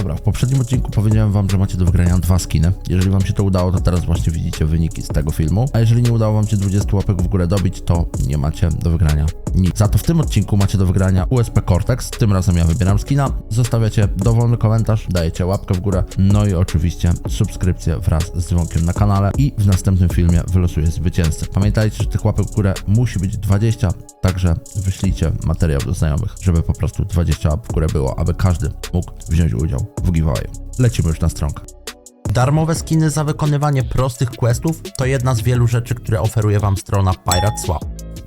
Dobra, w poprzednim odcinku powiedziałem wam, że macie do wygrania dwa skiny. Jeżeli wam się to udało, to teraz właśnie widzicie wyniki z tego filmu. A jeżeli nie udało wam się 20 łapek w górę dobić, to nie macie do wygrania nic. Za to w tym odcinku macie do wygrania USP Cortex. Tym razem ja wybieram skina. Zostawiacie dowolny komentarz, dajecie łapkę w górę, no i oczywiście subskrypcję wraz z dzwonkiem na kanale i w następnym filmie wylosuję zwycięzcę. Pamiętajcie, że tych łapek w górę musi być 20, także wyślijcie materiał do znajomych, żeby po prostu 20 łap w górę było, aby każdy mógł wziąć udział w. Lecimy już na stronkę. Darmowe skiny za wykonywanie prostych questów to jedna z wielu rzeczy, które oferuje Wam strona Pirate Swap.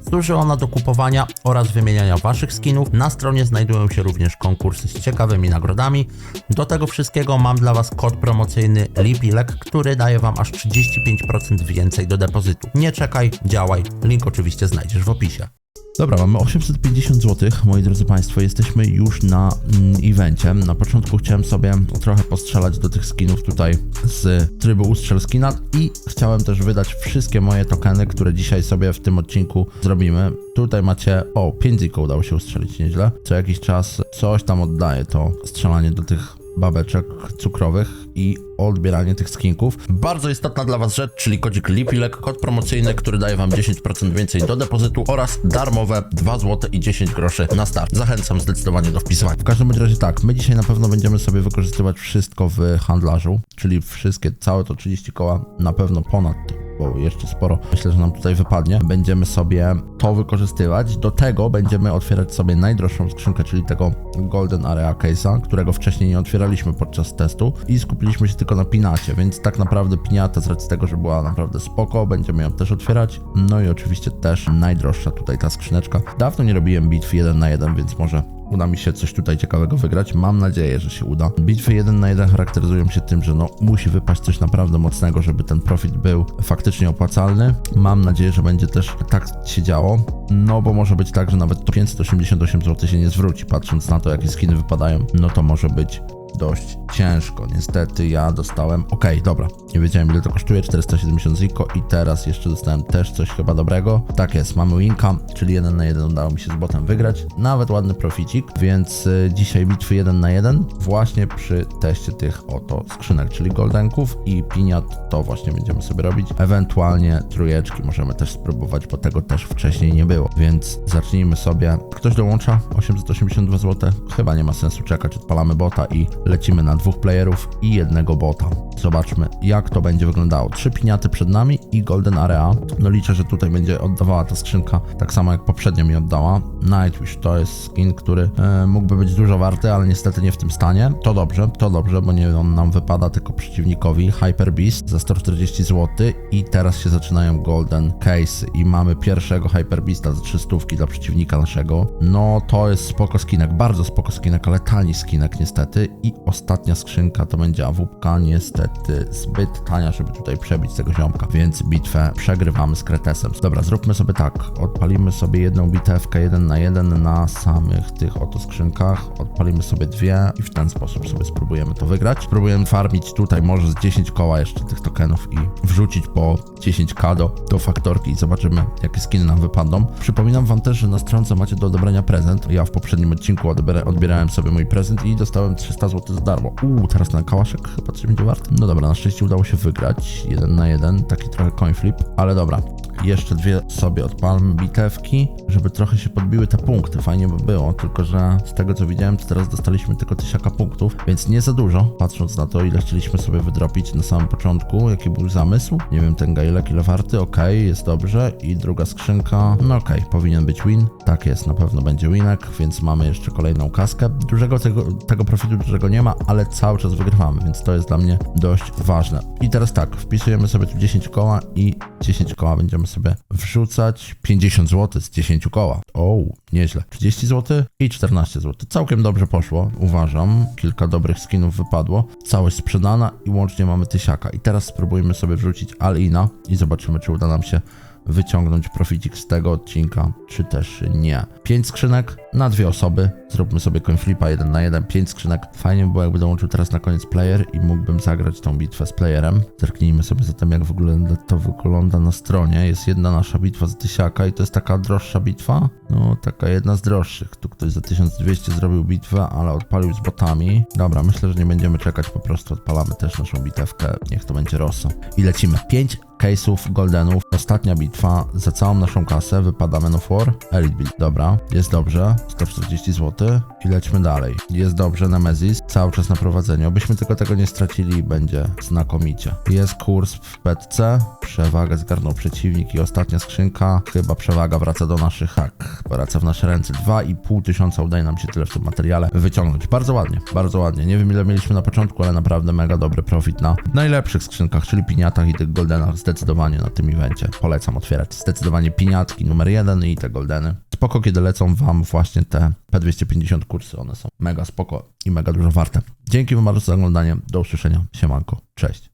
Służy ona do kupowania oraz wymieniania Waszych skinów. Na stronie znajdują się również konkursy z ciekawymi nagrodami. Do tego wszystkiego mam dla Was kod promocyjny Lipilek, który daje Wam aż 35% więcej do depozytu. Nie czekaj, działaj. Link oczywiście znajdziesz w opisie. Dobra, mamy 850 zł, moi drodzy Państwo, jesteśmy już na mm, evencie. Na początku chciałem sobie trochę postrzelać do tych skinów tutaj z trybu ustrzel skina i chciałem też wydać wszystkie moje tokeny, które dzisiaj sobie w tym odcinku zrobimy. Tutaj macie, o, 5 ziko udało się ustrzelić nieźle. Co jakiś czas coś tam oddaje to strzelanie do tych babeczek cukrowych i odbieranie tych skinków. Bardzo istotna dla Was rzecz, czyli kodzik LIPILEK, kod promocyjny, który daje Wam 10% więcej do depozytu oraz darmowe 2 zł i 10 groszy na start. Zachęcam zdecydowanie do wpisywania. W każdym razie tak, my dzisiaj na pewno będziemy sobie wykorzystywać wszystko w handlarzu, czyli wszystkie, całe to 30 koła, na pewno ponad bo jeszcze sporo myślę, że nam tutaj wypadnie. Będziemy sobie to wykorzystywać. Do tego będziemy otwierać sobie najdroższą skrzynkę, czyli tego Golden Area Case'a, którego wcześniej nie otwieraliśmy podczas testu i skupiliśmy się tylko na pinacie, więc tak naprawdę piniata z racji tego, że była naprawdę spoko, będziemy ją też otwierać. No i oczywiście też najdroższa tutaj ta skrzyneczka. Dawno nie robiłem bitw 1 na 1, więc może uda mi się coś tutaj ciekawego wygrać. Mam nadzieję, że się uda. Bitwy 1 na 1 charakteryzują się tym, że no musi wypaść coś naprawdę mocnego, żeby ten profit był faktycznie opłacalny. Mam nadzieję, że będzie też tak się działo. No bo może być tak, że nawet 588 zł się nie zwróci, patrząc na to, jakie skiny wypadają. No to może być dość ciężko. Niestety ja dostałem. Ok, dobra. Nie wiedziałem ile to kosztuje. 470 ziko i teraz jeszcze dostałem też coś chyba dobrego. Tak jest, mamy winka, czyli 1 na 1 udało mi się z botem wygrać. Nawet ładny proficik, więc y, dzisiaj bitwy 1 na 1 właśnie przy teście tych oto skrzynek, czyli goldenków i piniat to właśnie będziemy sobie robić. Ewentualnie trójeczki możemy też spróbować, bo tego też wcześniej nie było. Więc zacznijmy sobie. Ktoś dołącza 882 zł. Chyba nie ma sensu czekać. Odpalamy bota i lecimy na dwóch playerów i jednego bota. Zobaczmy, jak to będzie wyglądało. Trzy piniaty przed nami i Golden Area. No liczę, że tutaj będzie oddawała ta skrzynka tak samo jak poprzednio mi oddała. Nightwish to jest skin, który e, mógłby być dużo warty, ale niestety nie w tym stanie. To dobrze, to dobrze, bo nie on nam wypada, tylko przeciwnikowi. Hyper Beast za 140 zł i teraz się zaczynają Golden Case i mamy pierwszego Hyper Beasta za 300 dla przeciwnika naszego. No to jest spoko skinek, bardzo spoko skinek, ale tani skinek niestety i ostatnia skrzynka to będzie AWP, niestety zbyt tania, żeby tutaj przebić tego ziomka, więc bitwę przegrywamy z Kretesem. Dobra, zróbmy sobie tak, odpalimy sobie jedną bitewkę jeden na jeden na samych tych oto skrzynkach, odpalimy sobie dwie i w ten sposób sobie spróbujemy to wygrać. Spróbujemy farmić tutaj może z 10 koła jeszcze tych tokenów i wrzucić po 10k do, do faktorki i zobaczymy jakie skiny nam wypadną. Przypominam wam też, że na stronce macie do odebrania prezent. Ja w poprzednim odcinku odbiera, odbierałem sobie mój prezent i dostałem 300 zł za darmo. Uuu, teraz ten kałaszek chyba coś będzie wart. No dobra, na szczęście udało się wygrać. Jeden na jeden, taki trochę coin flip, ale dobra. Jeszcze dwie sobie odpalmy bitewki, żeby trochę się podbiły te punkty. Fajnie by było, tylko że z tego co widziałem, to teraz dostaliśmy tylko tysiaka punktów, więc nie za dużo, patrząc na to, ile chcieliśmy sobie wydropić na samym początku, jaki był zamysł. Nie wiem, ten gajlek ile warty, ok, jest dobrze. I druga skrzynka, no ok, powinien być win. Tak jest, na pewno będzie winek, więc mamy jeszcze kolejną kaskę. Dużego tego, tego dużego nie ma, ale cały czas wygrywamy, więc to jest dla mnie dość ważne. I teraz tak, wpisujemy sobie tu 10 koła i 10 koła będziemy sobie wrzucać 50 zł z 10 koła. O, nieźle. 30 zł i 14 zł. Całkiem dobrze poszło, uważam. Kilka dobrych skinów wypadło. Całość sprzedana i łącznie mamy tysiaka. I teraz spróbujmy sobie wrzucić Alina i zobaczymy, czy uda nam się wyciągnąć proficik z tego odcinka, czy też nie. 5 skrzynek na dwie osoby. Zróbmy sobie coin flipa 1 na 1, 5 skrzynek. Fajnie by było, jakby dołączył teraz na koniec player i mógłbym zagrać tą bitwę z playerem. Zerknijmy sobie zatem, jak w ogóle to wygląda na stronie. Jest jedna nasza bitwa z tysiaka i to jest taka droższa bitwa. No, taka jedna z droższych. Tu ktoś za 1200 zrobił bitwę, ale odpalił z botami. Dobra, myślę, że nie będziemy czekać, po prostu odpalamy też naszą bitewkę. Niech to będzie Rosso. I lecimy. 5 case'ów goldenów. Ostatnia bitwa. Za całą naszą kasę wypada Men of War. Elite Build. Dobra, jest dobrze. 140 zł. I lećmy dalej. Jest dobrze. Nemesis. Cały czas na prowadzeniu. Obyśmy tylko tego nie stracili będzie znakomicie. Jest kurs w petce. Przewagę zgarnął przeciwnik i ostatnia skrzynka. Chyba przewaga wraca do naszych hak. Wraca w nasze ręce. 2,5 tysiąca udaje nam się tyle w tym materiale wyciągnąć. Bardzo ładnie, bardzo ładnie. Nie wiem ile mieliśmy na początku, ale naprawdę mega dobry profit na najlepszych skrzynkach, czyli piniatach i tych goldenach. Zdecydowanie na tym evencie. Polecam otwierać. Zdecydowanie piniatki numer jeden i te goldeny. Spoko, kiedy lecą wam właśnie te P250 kursy. One są mega spoko i mega dużo warte. Dzięki wam bardzo za oglądanie. Do usłyszenia. Siemanko. Cześć.